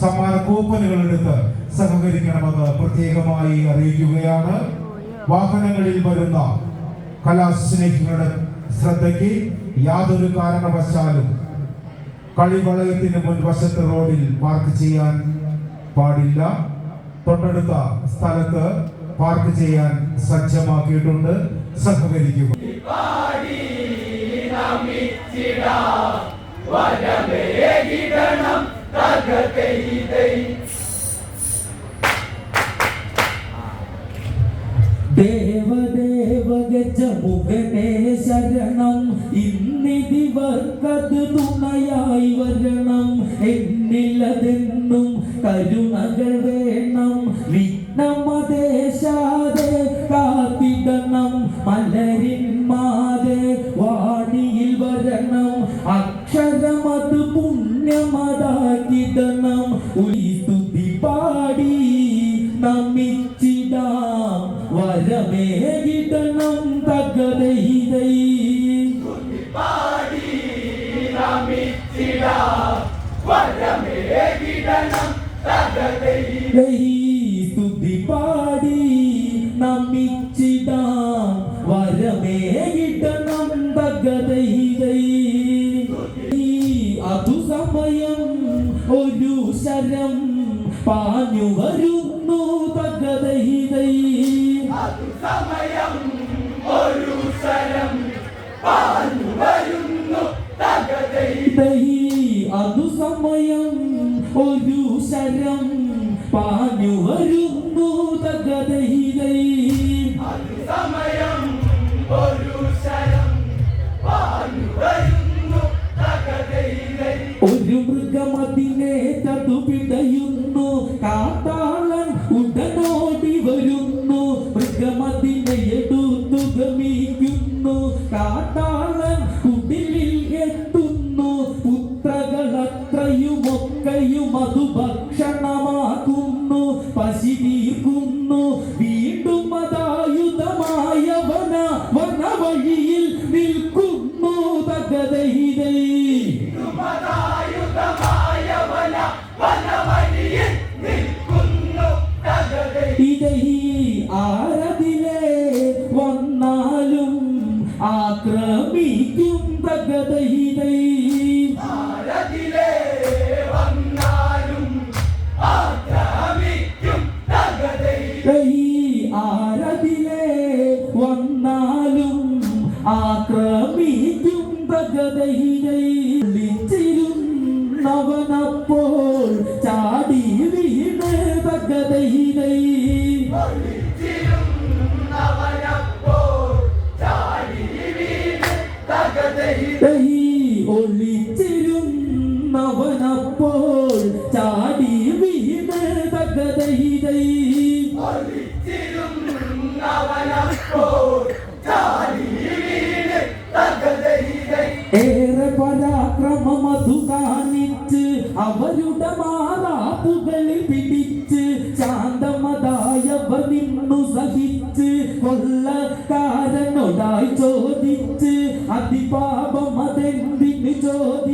സമ്മാന കൂപ്പനുകൾ എടുത്ത് സഹകരിക്കണമെന്ന് പ്രത്യേകമായി അറിയിക്കുകയാണ്. വാഹനങ്ങളിൽ വരുന്ന കലാസ്നേഹികളുടെ ശ്രദ്ധയ്ക്ക് യാതൊരു കാരണവശാലും കളിവളയത്തിന് മുൻവശത്ത് റോഡിൽ പാർക്ക് ചെയ്യാൻ പാടില്ല. തൊട്ടടുത്ത സ്ഥലത്ത് പാർക്ക് ചെയ്യാൻ സജ്ജമാക്കിയിട്ടുണ്ട്. സഹകരിക്കുക. ദേവദേവ ഗജമുഖനേ ശരണം. ഇന്നിതിവർക്കത് തുണയായി വരണം. എന്നില്ലതെന്നും കരുണകൾ വേണം. വിഘ്നമദേശാതെ കാത്തിടണം. മലരിൻ മാതെ വാണിയിൽ വരണം. അക്ഷരമത് പുണ്യമതാക്കിടണം വരമേകിടണം തകതൈതൈ സ്തുതി പാടി നമിച്ചിടാം വരമേകിടണം തകതൈതൈ അതു സമയം ഒരു ശരം പാഞ്ഞു വരുന്നു തകതൈതൈ അതു സമയം ഒരു ശരം പാഞ്ഞു വരുന്നു തകതൈതൈ ഒരു മൃഗമതിനെ അതിനെ തടുപിടയുന്നു കാത്താളൻ ഉടനോടി വരുന്നു. മൃഗമതിനെ എടുത്തു ഗമിക്കുന്നു. കാത്താളൻ കുടിലിൽ അതു ഭക്ഷണമാക്കുന്നു പശി തീർക്കുന്നു വീണ്ടും അതായുധമായ വന വനവഴിയിൽ നിൽക്കുന്നു തകതൈതൈ ഇതൈ ആരതിലെ വന്നാലും ആക്രമിക്കും തകതൈതൈ ആക്രമിക്കും തകതൈതൈച്ചിരുന്നവനപ്പോൾ ചാടി വീണ് ഭഗതയിലൈ ഒളിച്ചിരുന്നവനപ്പോൾ ചാടി വീണ് തകതൈതൈ ഏറെ സഹിച്ച് കൊല്ലക്കാരനോടായി ചോദിച്ച് അതിപാപം അതെന്തിന് ചോദിച്ച്